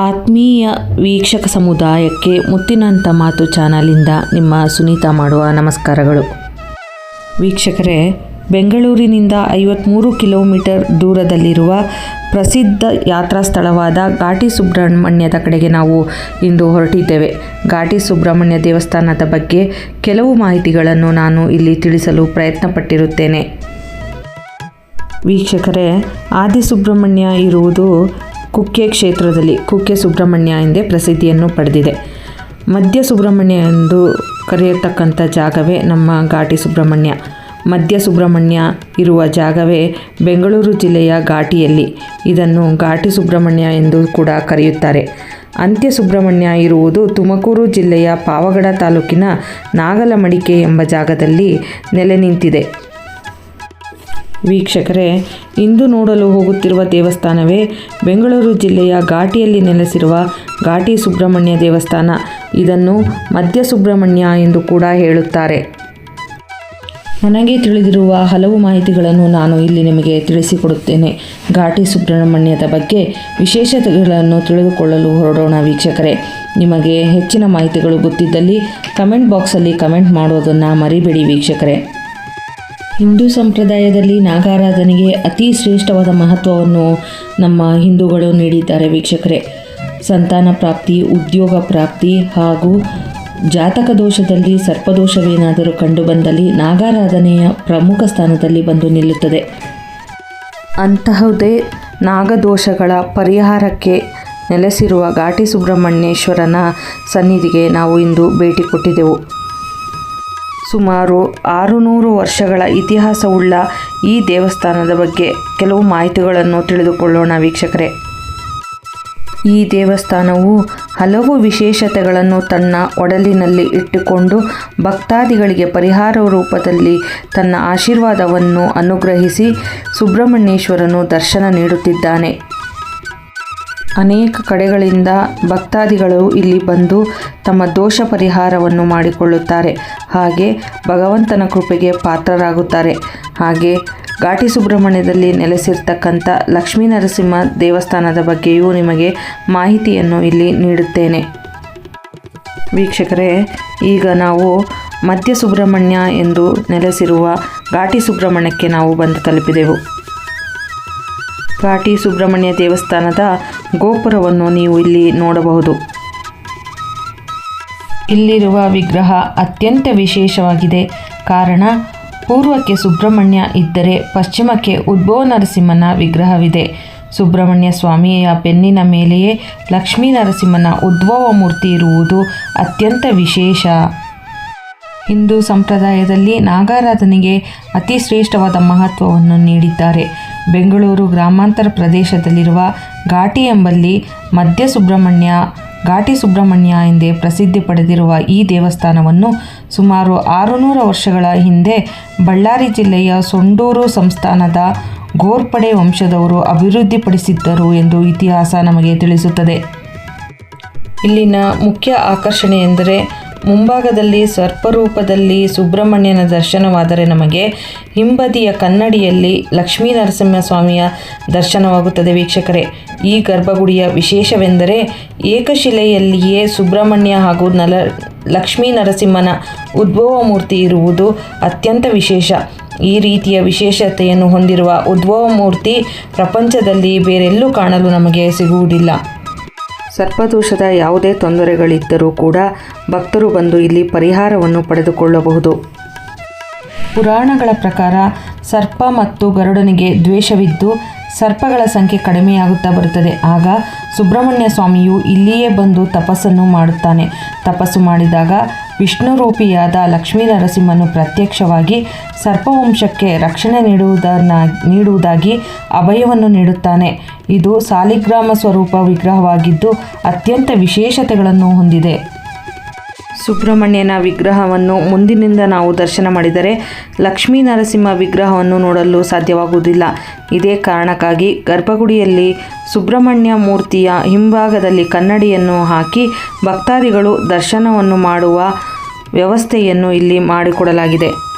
ಆತ್ಮೀಯ ವೀಕ್ಷಕ ಸಮುದಾಯಕ್ಕೆ ಮುತ್ತಿನಂಥ ಮಾತು ಚಾನಲಿಂದ ನಿಮ್ಮ ಸುನೀತಾ ಮಾಡುವ ನಮಸ್ಕಾರಗಳು. ವೀಕ್ಷಕರೇ, ಬೆಂಗಳೂರಿನಿಂದ ಐವತ್ತ್ಮೂರು ಕಿಲೋಮೀಟರ್ ದೂರದಲ್ಲಿರುವ ಪ್ರಸಿದ್ಧ ಯಾತ್ರಾ ಸ್ಥಳವಾದ ಘಾಟಿ ಸುಬ್ರಹ್ಮಣ್ಯದ ಕಡೆಗೆ ನಾವು ಇಂದು ಹೊರಟಿದ್ದೇವೆ. ಘಾಟಿ ಸುಬ್ರಹ್ಮಣ್ಯ ದೇವಸ್ಥಾನದ ಬಗ್ಗೆ ಕೆಲವು ಮಾಹಿತಿಗಳನ್ನು ನಾನು ಇಲ್ಲಿ ತಿಳಿಸಲು ಪ್ರಯತ್ನಪಟ್ಟಿರುತ್ತೇನೆ. ವೀಕ್ಷಕರೇ, ಆದಿಸುಬ್ರಹ್ಮಣ್ಯ ಇರುವುದು ಕುಕ್ಕೆ ಕ್ಷೇತ್ರದಲ್ಲಿ ಕುಕ್ಕೆ ಸುಬ್ರಹ್ಮಣ್ಯ ಎಂದೇ ಪ್ರಸಿದ್ಧಿಯನ್ನು ಪಡೆದಿದೆ. ಮಧ್ಯ ಸುಬ್ರಹ್ಮಣ್ಯ ಎಂದು ಕರೆಯತಕ್ಕಂಥ ಜಾಗವೇ ನಮ್ಮ ಘಾಟಿ ಸುಬ್ರಹ್ಮಣ್ಯ. ಮಧ್ಯ ಸುಬ್ರಹ್ಮಣ್ಯ ಇರುವ ಜಾಗವೇ ಬೆಂಗಳೂರು ಜಿಲ್ಲೆಯ ಘಾಟಿಯಲ್ಲಿ. ಇದನ್ನು ಘಾಟಿ ಸುಬ್ರಹ್ಮಣ್ಯ ಎಂದು ಕೂಡ ಕರೆಯುತ್ತಾರೆ. ಅಂತ್ಯ ಸುಬ್ರಹ್ಮಣ್ಯ ಇರುವುದು ತುಮಕೂರು ಜಿಲ್ಲೆಯ ಪಾವಗಡ ತಾಲೂಕಿನ ನಾಗಲಮಡಿಕೆ ಎಂಬ ಜಾಗದಲ್ಲಿ ನೆಲೆ ನಿಂತಿದೆ. ವೀಕ್ಷಕರೇ, ಇಂದು ನೋಡಲು ಹೋಗುತ್ತಿರುವ ದೇವಸ್ಥಾನವೇ ಬೆಂಗಳೂರು ಜಿಲ್ಲೆಯ ಘಾಟಿಯಲ್ಲಿ ನೆಲೆಸಿರುವ ಘಾಟಿ ಸುಬ್ರಹ್ಮಣ್ಯ ದೇವಸ್ಥಾನ. ಇದನ್ನು ಮಧ್ಯ ಸುಬ್ರಹ್ಮಣ್ಯ ಎಂದು ಕೂಡ ಹೇಳುತ್ತಾರೆ. ನನಗೆ ತಿಳಿದಿರುವ ಹಲವು ಮಾಹಿತಿಗಳನ್ನು ನಾನು ಇಲ್ಲಿ ನಿಮಗೆ ತಿಳಿಸಿಕೊಡುತ್ತೇನೆ. ಘಾಟಿ ಸುಬ್ರಹ್ಮಣ್ಯದ ಬಗ್ಗೆ ವಿಶೇಷತೆಗಳನ್ನು ತಿಳಿದುಕೊಳ್ಳಲು ಹೊರಡೋಣ ವೀಕ್ಷಕರೇ. ನಿಮಗೆ ಹೆಚ್ಚಿನ ಮಾಹಿತಿಗಳು ಗೊತ್ತಿದ್ದಲ್ಲಿ ಕಮೆಂಟ್ ಬಾಕ್ಸಲ್ಲಿ ಕಮೆಂಟ್ ಮಾಡೋದನ್ನು ಮರಿಬೇಡಿ ವೀಕ್ಷಕರೇ. ಹಿಂದೂ ಸಂಪ್ರದಾಯದಲ್ಲಿ ನಾಗಾರಾಧನೆಗೆ ಅತಿ ಶ್ರೇಷ್ಠವಾದ ಮಹತ್ವವನ್ನು ನಮ್ಮ ಹಿಂದೂಗಳು ನೀಡಿದ್ದಾರೆ ವೀಕ್ಷಕರೇ. ಸಂತಾನ ಪ್ರಾಪ್ತಿ, ಉದ್ಯೋಗ ಪ್ರಾಪ್ತಿ ಹಾಗೂ ಜಾತಕ ದೋಷದಲ್ಲಿ ಸರ್ಪದೋಷವೇನಾದರೂ ಕಂಡುಬಂದಲ್ಲಿ ನಾಗಾರಾಧನೆಯ ಪ್ರಮುಖ ಸ್ಥಾನದಲ್ಲಿ ಬಂದು ನಿಲ್ಲುತ್ತದೆ. ಅಂತಹುದೇ ನಾಗದೋಷಗಳ ಪರಿಹಾರಕ್ಕೆ ನೆಲೆಸಿರುವ ಘಾಟಿ ಸುಬ್ರಹ್ಮಣ್ಯೇಶ್ವರನ ಸನ್ನಿಧಿಗೆ ನಾವು ಇಂದು ಭೇಟಿ ಕೊಟ್ಟಿದ್ದೆವು. ಸುಮಾರು ಆರುನೂರು ವರ್ಷಗಳ ಇತಿಹಾಸವುಳ್ಳ ಈ ದೇವಸ್ಥಾನದ ಬಗ್ಗೆ ಕೆಲವು ಮಾಹಿತಿಗಳನ್ನು ತಿಳಿದುಕೊಳ್ಳೋಣ ವೀಕ್ಷಕರೇ. ಈ ದೇವಸ್ಥಾನವು ಹಲವು ವಿಶೇಷತೆಗಳನ್ನು ತನ್ನ ಒಡಲಿನಲ್ಲಿ ಇಟ್ಟುಕೊಂಡು ಭಕ್ತಾದಿಗಳಿಗೆ ಪರಿಹಾರ ರೂಪದಲ್ಲಿ ತನ್ನ ಆಶೀರ್ವಾದವನ್ನು ಅನುಗ್ರಹಿಸಿ ಸುಬ್ರಹ್ಮಣ್ಯೇಶ್ವರನು ದರ್ಶನ ನೀಡುತ್ತಿದ್ದಾನೆ. ಅನೇಕ ಕಡೆಗಳಿಂದ ಭಕ್ತಾದಿಗಳು ಇಲ್ಲಿ ಬಂದು ತಮ್ಮ ದೋಷ ಪರಿಹಾರವನ್ನು ಮಾಡಿಕೊಳ್ಳುತ್ತಾರೆ. ಹಾಗೆ ಭಗವಂತನ ಕೃಪೆಗೆ ಪಾತ್ರರಾಗುತ್ತಾರೆ. ಹಾಗೆ ಘಾಟಿ ಸುಬ್ರಹ್ಮಣ್ಯದಲ್ಲಿ ನೆಲೆಸಿರ್ತಕ್ಕಂಥ ಲಕ್ಷ್ಮೀ ನರಸಿಂಹ ದೇವಸ್ಥಾನದ ಬಗ್ಗೆಯೂ ನಿಮಗೆ ಮಾಹಿತಿಯನ್ನು ಇಲ್ಲಿ ನೀಡುತ್ತೇನೆ. ವೀಕ್ಷಕರೇ, ಈಗ ನಾವು ಮಧ್ಯ ಸುಬ್ರಹ್ಮಣ್ಯ ಎಂದು ನೆಲೆಸಿರುವ ಘಾಟಿ ಸುಬ್ರಹ್ಮಣ್ಯಕ್ಕೆ ನಾವು ಬಂದು ತಲುಪಿದೆವು. ಘಾಟಿ ಸುಬ್ರಹ್ಮಣ್ಯ ದೇವಸ್ಥಾನದ ಗೋಪುರವನ್ನು ನೀವು ಇಲ್ಲಿ ನೋಡಬಹುದು. ಇಲ್ಲಿರುವ ವಿಗ್ರಹ ಅತ್ಯಂತ ವಿಶೇಷವಾಗಿದೆ. ಕಾರಣ, ಪೂರ್ವಕ್ಕೆ ಸುಬ್ರಹ್ಮಣ್ಯ ಇದ್ದರೆ ಪಶ್ಚಿಮಕ್ಕೆ ಉದ್ಭವ ನರಸಿಂಹನ ವಿಗ್ರಹವಿದೆ. ಸುಬ್ರಹ್ಮಣ್ಯ ಸ್ವಾಮಿಯ ಬೆನ್ನಿನ ಮೇಲೆಯೇ ಲಕ್ಷ್ಮೀ ನರಸಿಂಹನ ಉದ್ಭವ ಮೂರ್ತಿ ಇರುವುದು ಅತ್ಯಂತ ವಿಶೇಷ. ಹಿಂದೂ ಸಂಪ್ರದಾಯದಲ್ಲಿ ನಾಗಾರಾಧನೆಗೆ ಅತಿ ಶ್ರೇಷ್ಠವಾದ ಮಹತ್ವವನ್ನು ನೀಡಿದ್ದಾರೆ. ಬೆಂಗಳೂರು ಗ್ರಾಮಾಂತರ ಪ್ರದೇಶದಲ್ಲಿರುವ ಘಾಟಿ ಎಂಬಲ್ಲಿ ಮಧ್ಯ ಸುಬ್ರಹ್ಮಣ್ಯ, ಘಾಟಿ ಸುಬ್ರಹ್ಮಣ್ಯ ಎಂದೇ ಪ್ರಸಿದ್ಧಿ ಪಡೆದಿರುವ ಈ ದೇವಸ್ಥಾನವನ್ನು ಸುಮಾರು ಆರುನೂರು ವರ್ಷಗಳ ಹಿಂದೆ ಬಳ್ಳಾರಿ ಜಿಲ್ಲೆಯ ಸೊಂಡೂರು ಸಂಸ್ಥಾನದ ಗೋರ್ಪಡೆ ವಂಶದವರು ಅಭಿವೃದ್ಧಿಪಡಿಸಿದ್ದರು ಎಂದು ಇತಿಹಾಸ ನಮಗೆ ತಿಳಿಸುತ್ತದೆ. ಇಲ್ಲಿನ ಮುಖ್ಯ ಆಕರ್ಷಣೆ ಎಂದರೆ ಮುಂಭಾಗದಲ್ಲಿ ಸರ್ಪರೂಪದಲ್ಲಿ ಸುಬ್ರಹ್ಮಣ್ಯನ ದರ್ಶನವಾದರೆ ನಮಗೆ ಹಿಂಬದಿಯ ಕನ್ನಡಿಯಲ್ಲಿ ಲಕ್ಷ್ಮೀ ನರಸಿಂಹಸ್ವಾಮಿಯ ದರ್ಶನವಾಗುತ್ತದೆ ವೀಕ್ಷಕರೇ. ಈ ಗರ್ಭಗುಡಿಯ ವಿಶೇಷವೆಂದರೆ ಏಕಶಿಲೆಯಲ್ಲಿಯೇ ಸುಬ್ರಹ್ಮಣ್ಯ ಹಾಗೂ ನಲ ಲಕ್ಷ್ಮೀ ನರಸಿಂಹನ ಉದ್ಭವ ಮೂರ್ತಿ ಇರುವುದು ಅತ್ಯಂತ ವಿಶೇಷ. ಈ ರೀತಿಯ ವಿಶೇಷತೆಯನ್ನು ಹೊಂದಿರುವ ಉದ್ಭವ ಮೂರ್ತಿ ಪ್ರಪಂಚದಲ್ಲಿ ಬೇರೆಲ್ಲೂ ಕಾಣಲು ನಮಗೆ ಸಿಗುವುದಿಲ್ಲ. ಸರ್ಪದೋಷದ ಯಾವುದೇ ತೊಂದರೆಗಳಿದ್ದರೂ ಕೂಡ ಭಕ್ತರು ಬಂದು ಇಲ್ಲಿ ಪರಿಹಾರವನ್ನು ಪಡೆದುಕೊಳ್ಳಬಹುದು. ಪುರಾಣಗಳ ಪ್ರಕಾರ ಸರ್ಪ ಮತ್ತು ಗರುಡನಿಗೆ ದ್ವೇಷವಿದ್ದು ಸರ್ಪಗಳ ಸಂಖ್ಯೆ ಕಡಿಮೆಯಾಗುತ್ತಾ ಬರುತ್ತದೆ. ಆಗ ಸುಬ್ರಹ್ಮಣ್ಯ ಸ್ವಾಮಿಯು ಇಲ್ಲಿಯೇ ಬಂದು ತಪಸ್ಸನ್ನು ಮಾಡುತ್ತಾನೆ. ತಪಸ್ಸು ಮಾಡಿದಾಗ ವಿಷ್ಣು ರೂಪಿಯಾದ ಲಕ್ಷ್ಮೀ ನರಸಿಂಹನು ಪ್ರತ್ಯಕ್ಷವಾಗಿ ಸರ್ಪವಂಶಕ್ಕೆ ರಕ್ಷಣೆ ನೀಡುವುದನ್ನ, ನೀಡುವುದಾಗಿ ಅಭಯವನ್ನು ನೀಡುತ್ತಾನೆ. ಇದು ಸಾಲಿಗ್ರಾಮ ಸ್ವರೂಪ ವಿಗ್ರಹವಾಗಿದ್ದು ಅತ್ಯಂತ ವಿಶೇಷತೆಗಳನ್ನು ಹೊಂದಿದೆ. ಸುಬ್ರಹ್ಮಣ್ಯನ ವಿಗ್ರಹವನ್ನು ಮುಂದಿನಿಂದ ನಾವು ದರ್ಶನ ಮಾಡಿದರೆ ಲಕ್ಷ್ಮೀ ನರಸಿಂಹ ವಿಗ್ರಹವನ್ನು ನೋಡಲು ಸಾಧ್ಯವಾಗುವುದಿಲ್ಲ. ಇದೇ ಕಾರಣಕ್ಕಾಗಿ ಗರ್ಭಗುಡಿಯಲ್ಲಿ ಸುಬ್ರಹ್ಮಣ್ಯ ಮೂರ್ತಿಯ ಹಿಂಭಾಗದಲ್ಲಿ ಕನ್ನಡಿಯನ್ನು ಹಾಕಿ ಭಕ್ತಾದಿಗಳು ದರ್ಶನವನ್ನು ಮಾಡುವ ವ್ಯವಸ್ಥೆಯನ್ನು ಇಲ್ಲಿ ಮಾಡಿಕೊಡಲಾಗಿದೆ.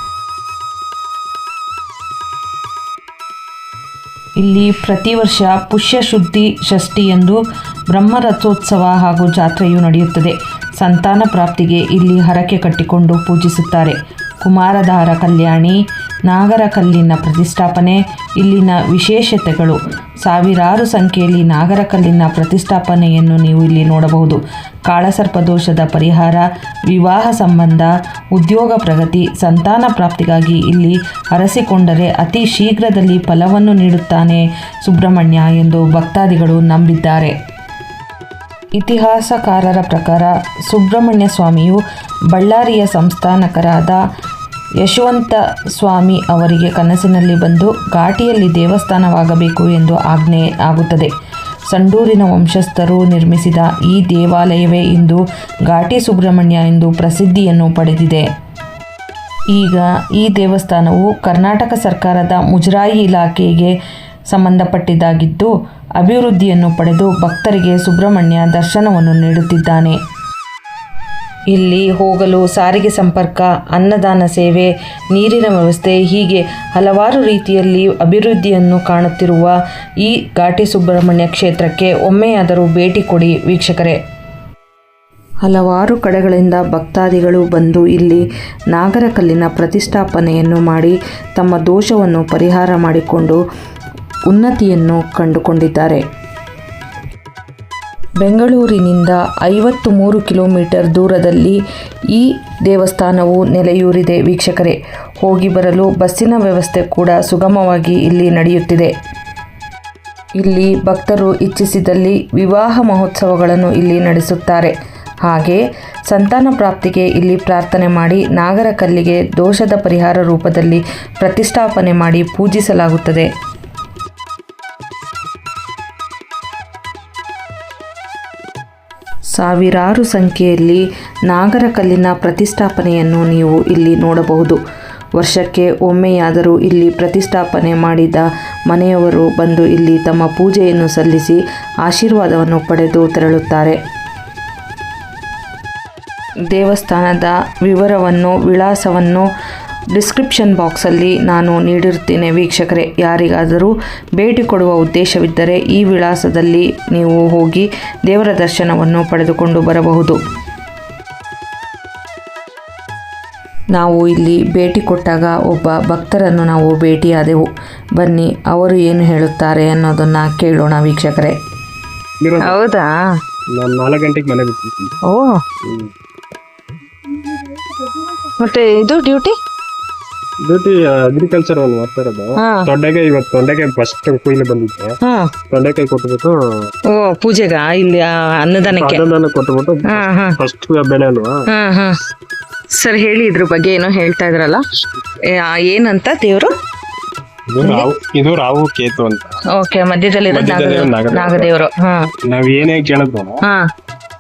ಇಲ್ಲಿ ಪ್ರತಿ ವರ್ಷ ಪುಷ್ಯ ಶುದ್ಧಿ ಷಷ್ಠಿ ಎಂದು ಬ್ರಹ್ಮರಥೋತ್ಸವ ಹಾಗೂ ಜಾತ್ರೆಯು ನಡೆಯುತ್ತದೆ. ಸಂತಾನ ಪ್ರಾಪ್ತಿಗೆ ಇಲ್ಲಿ ಹರಕೆ ಕಟ್ಟಿಕೊಂಡು ಪೂಜಿಸುತ್ತಾರೆ. ಕುಮಾರಧಾರ ಕಲ್ಯಾಣಿ, ನಾಗರ ಕಲ್ಲಿನ ಪ್ರತಿಷ್ಠಾಪನೆ, ಇಲ್ಲಿನ ವಿಶೇಷತೆಗಳು. ಸಾವಿರಾರು ಸಂಖ್ಯೆಯಲ್ಲಿ ನಾಗರ ಕಲ್ಲಿನ ಪ್ರತಿಷ್ಠಾಪನೆಯನ್ನು ನೀವು ಇಲ್ಲಿ ನೋಡಬಹುದು. ಕಾಳಸರ್ಪದೋಷದ ಪರಿಹಾರ, ವಿವಾಹ ಸಂಬಂಧ, ಉದ್ಯೋಗ ಪ್ರಗತಿ, ಸಂತಾನ ಪ್ರಾಪ್ತಿಗಾಗಿ ಇಲ್ಲಿ ಅರಸಿಕೊಂಡರೆ ಅತಿ ಶೀಘ್ರದಲ್ಲಿ ಫಲವನ್ನು ನೀಡುತ್ತಾನೆ ಸುಬ್ರಹ್ಮಣ್ಯ ಎಂದು ಭಕ್ತಾದಿಗಳು ನಂಬಿದ್ದಾರೆ. ಇತಿಹಾಸಕಾರರ ಪ್ರಕಾರ ಸುಬ್ರಹ್ಮಣ್ಯ ಸ್ವಾಮಿಯು ಬಳ್ಳಾರಿಯ ಸಂಸ್ಥಾನಕರಾದ ಯಶವಂತ ಸ್ವಾಮಿ ಅವರಿಗೆ ಕನಸಿನಲ್ಲಿ ಬಂದು ಘಾಟಿಯಲ್ಲಿ ದೇವಸ್ಥಾನವಾಗಬೇಕು ಎಂದು ಆಜ್ಞೆ ಆಗುತ್ತದೆ. ಸಂಡೂರಿನ ವಂಶಸ್ಥರು ನಿರ್ಮಿಸಿದ ಈ ದೇವಾಲಯವೇ ಇಂದು ಘಾಟಿ ಸುಬ್ರಹ್ಮಣ್ಯ ಎಂದು ಪ್ರಸಿದ್ಧಿಯನ್ನು ಪಡೆದಿದೆ. ಈಗ ಈ ದೇವಸ್ಥಾನವು ಕರ್ನಾಟಕ ಸರ್ಕಾರದ ಮುಜರಾಯಿ ಇಲಾಖೆಗೆ ಸಂಬಂಧಪಟ್ಟಿದ್ದಾಗಿದ್ದು ಅಭಿವೃದ್ಧಿಯನ್ನು ಪಡೆದು ಭಕ್ತರಿಗೆ ಸುಬ್ರಹ್ಮಣ್ಯ ದರ್ಶನವನ್ನು ನೀಡುತ್ತಿದ್ದಾನೆ. ಇಲ್ಲಿ ಹೋಗಲು ಸಾರಿಗೆ ಸಂಪರ್ಕ, ಅನ್ನದಾನ ಸೇವೆ, ನೀರಿನ ವ್ಯವಸ್ಥೆ ಹೀಗೆ ಹಲವಾರು ರೀತಿಯಲ್ಲಿ ಅಭಿವೃದ್ಧಿಯನ್ನು ಕಾಣುತ್ತಿರುವ ಈ ಘಾಟಿ ಸುಬ್ರಹ್ಮಣ್ಯ ಕ್ಷೇತ್ರಕ್ಕೆ ಒಮ್ಮೆಯಾದರೂ ಭೇಟಿ ಕೊಡಿ ವೀಕ್ಷಕರೇ. ಹಲವಾರು ಕಡೆಗಳಿಂದ ಭಕ್ತಾದಿಗಳು ಬಂದು ಇಲ್ಲಿ ನಾಗರಕಲ್ಲಿನ ಪ್ರತಿಷ್ಠಾಪನೆಯನ್ನು ಮಾಡಿ ತಮ್ಮ ದೋಷವನ್ನು ಪರಿಹಾರ ಮಾಡಿಕೊಂಡು ಉನ್ನತಿಯನ್ನು ಕಂಡುಕೊಂಡಿದ್ದಾರೆ. ಬೆಂಗಳೂರಿನಿಂದ ಐವತ್ತು ಮೂರು ಕಿಲೋಮೀಟರ್ ದೂರದಲ್ಲಿ ಈ ದೇವಸ್ಥಾನವು ನೆಲೆಯೂರಿದೆ ವೀಕ್ಷಕರೇ. ಹೋಗಿ ಬರಲು ಬಸ್ಸಿನ ವ್ಯವಸ್ಥೆ ಕೂಡ ಸುಗಮವಾಗಿ ಇಲ್ಲಿ ನಡೆಯುತ್ತಿದೆ. ಇಲ್ಲಿ ಭಕ್ತರು ಇಚ್ಛಿಸಿದಲ್ಲಿ ವಿವಾಹ ಮಹೋತ್ಸವಗಳನ್ನು ಇಲ್ಲಿ ನಡೆಸುತ್ತಾರೆ. ಹಾಗೆ ಸಂತಾನ ಪ್ರಾಪ್ತಿಗೆ ಇಲ್ಲಿ ಪ್ರಾರ್ಥನೆ ಮಾಡಿ ನಾಗರ ಕಲ್ಲಿಗೆ ದೋಷದ ಪರಿಹಾರ ರೂಪದಲ್ಲಿ ಪ್ರತಿಷ್ಠಾಪನೆ ಮಾಡಿ ಪೂಜಿಸಲಾಗುತ್ತದೆ. ಸಾವಿರಾರು ಸಂಖ್ಯೆಯಲ್ಲಿ ನಾಗರಕಲ್ಲಿನ ಪ್ರತಿಷ್ಠಾಪನೆಯನ್ನು ನೀವು ಇಲ್ಲಿ ನೋಡಬಹುದು. ವರ್ಷಕ್ಕೆ ಒಮ್ಮೆಯಾದರೂ ಇಲ್ಲಿ ಪ್ರತಿಷ್ಠಾಪನೆ ಮಾಡಿದ ಮನೆಯವರು ಬಂದು ಇಲ್ಲಿ ತಮ್ಮ ಪೂಜೆಯನ್ನು ಸಲ್ಲಿಸಿ ಆಶೀರ್ವಾದವನ್ನು ಪಡೆದು ತೆರಳುತ್ತಾರೆ. ದೇವಸ್ಥಾನದ ವಿವರವನ್ನು, ವಿಳಾಸವನ್ನು ಡಿಸ್ಕ್ರಿಪ್ಷನ್ ಬಾಕ್ಸಲ್ಲಿ ನಾನು ನೀಡಿರುತ್ತೇನೆ. ವೀಕ್ಷಕರೇ ಯಾರಿಗಾದರೂ ಭೇಟಿ ಕೊಡುವ ಉದ್ದೇಶವಿದ್ದರೆ ಈ ವಿಳಾಸದಲ್ಲಿ ನೀವು ಹೋಗಿ ದೇವರ ದರ್ಶನವನ್ನು ಪಡೆದುಕೊಂಡು ಬರಬಹುದು. ನಾವು ಇಲ್ಲಿ ಭೇಟಿ ಕೊಟ್ಟಾಗ ಒಬ್ಬ ಭಕ್ತರನ್ನು ನಾವು ಭೇಟಿಯಾದೆವು. ಬನ್ನಿ ಅವರು ಏನು ಹೇಳುತ್ತಾರೆ ಅನ್ನೋದನ್ನು ಕೇಳೋಣ ವೀಕ್ಷಕರೇ. ಹೌದಾ? ನಾನು ನಾಲ್ಕು ಗಂಟೆಗೆ ಮನೆ ಬಿಟ್ಟಿದ್ದೀನಿ ಓ. ಮತ್ತೆ ಇದು ಡ್ಯೂಟಿ? ಡ್ಯೂಟಿ ಅಗ್ರಿಕಲ್ಚರ್ ಅಲ್ಲಿ ಮಾಡ್ತಾ ಇರೋದು. ಹಾ. ತೊಂಡೆಗೆ ಇವತ್ತು ತೊಂಡೆಕಾಯಿ ಫಸ್ಟ್ ಕೊಯ್ಲು ಬಂದಿದ್ದೆ ಹಾ. ತೊಂಡೆಕಾಯಿ ಕೊಟ್ಬಿಟ್ಟು ಓ ಪೂಜೆಗ ಇಲ್ಲಿ ಆ, ಅನ್ನದಾನಕ್ಕೆ. ಅದನ್ನ ಕೊಟ್ಬಿಟ್ಟು ಹಾ ಹಾ. ಫಸ್ಟ್ ಬೆಳೆ ಅಲ್ವಾ ಹಾ ಹಾ. ಸರ್ ಹೇಳಿ ಇದ್ರ ಬಗ್ಗೆ ಏನೋ ಹೇಳ್ತಾ ಇದ್ರಲ್ಲ. ಏ, ಆ, ಏನಂತ ದೇವ್ರು? ಇದು ರಾವು ಇದು ರಾವು ಕೇತು ಅಂತ. ಓಕೆ ಮಧ್ಯದಲ್ಲಿ ನಾಗದೇವ್ರು. ನಾಗದೇವರು ಹಾ. ನಾವ್ ಏನೇ ಕೇಳಿದ್ರು ಹಾ.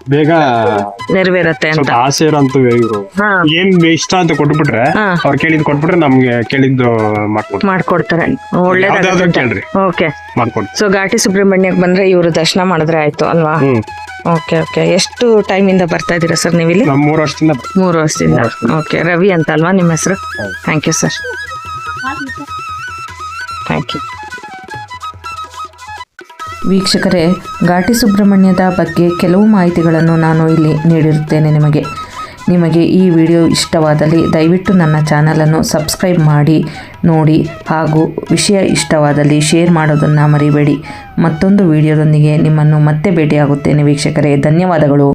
ಬೇಗ ನೆರವೇರತ್ತೆ ಅಂತ. ಸ್ವಲ್ಪ ಆಸೆ ಇರೋಂತ ಇವ್ರು. ಹಾ. ಏನ್ ಇಷ್ಟ ಅಂತ ಕೊಟ್ಬಿಟ್ರೆ ಹಾ. ಅವ್ರು ಕೇಳಿದ್ ಕೊಟ್ಬಿಟ್ರೆ ನಮ್ಗೆ ಕೇಳಿದ್ದು ಮಾಡ್ಕೊಡ್ತಾರೆ. ಮಾಡ್ಕೊಡ್ತಾರೆ. ಯಾವ್ದಾದ್ರು ಒಳ್ಳೇದಾಗುತ್ತೆ ಕೇಳ್ರಿ. ಓಕೆ. ಮಾಡ್ಕೊಡ್ತಾರೆ ಸೊ ಘಾಟಿ ಸುಬ್ರಹ್ಮಣ್ಯಕ್ಕೆ ಬಂದ್ರೆ ಇವರು ದರ್ಶನ ಮಾಡಿದ್ರೆ ಆಯ್ತು ಅಲ್ವಾ? ಹ್ಮ್. Okay okay. ಎಷ್ಟು ಟೈಮಿಂದ ಬರ್ತಾ ಇದ್ದೀರಾ ಸರ್ ನೀವಿಲ್ಲಿ ನಮ್ ಮೂರ್ ವರ್ಷದಿಂದ ಮೂರು ವರ್ಷದಿಂದ. ಓಕೆ ರವಿ ಅಂತ ಅಲ್ವಾ ನಿಮ್ಮ ಹೆಸರು? Thank you sir thank you ವೀಕ್ಷಕರೇ, ಘಾಟಿ ಸುಬ್ರಹ್ಮಣ್ಯದ ಬಗ್ಗೆ ಕೆಲವು ಮಾಹಿತಿಗಳನ್ನು ನಾನು ಇಲ್ಲಿ ನೀಡಿರುತ್ತೇನೆ ನಿಮಗೆ. ನಿಮಗೆ ಈ ವಿಡಿಯೋ ಇಷ್ಟವಾದಲ್ಲಿ ದಯವಿಟ್ಟು ನನ್ನ ಚಾನಲನ್ನು ಸಬ್ಸ್ಕ್ರೈಬ್ ಮಾಡಿ, ನೋಡಿ ಹಾಗೂ ವಿಷಯ ಇಷ್ಟವಾದಲ್ಲಿ ಶೇರ್ ಮಾಡೋದನ್ನು ಮರಿಬೇಡಿ. ಮತ್ತೊಂದು ವಿಡಿಯೋದೊಂದಿಗೆ ನಿಮ್ಮನ್ನು ಮತ್ತೆ ಭೇಟಿಯಾಗುತ್ತೇನೆ ವೀಕ್ಷಕರೇ. ಧನ್ಯವಾದಗಳು.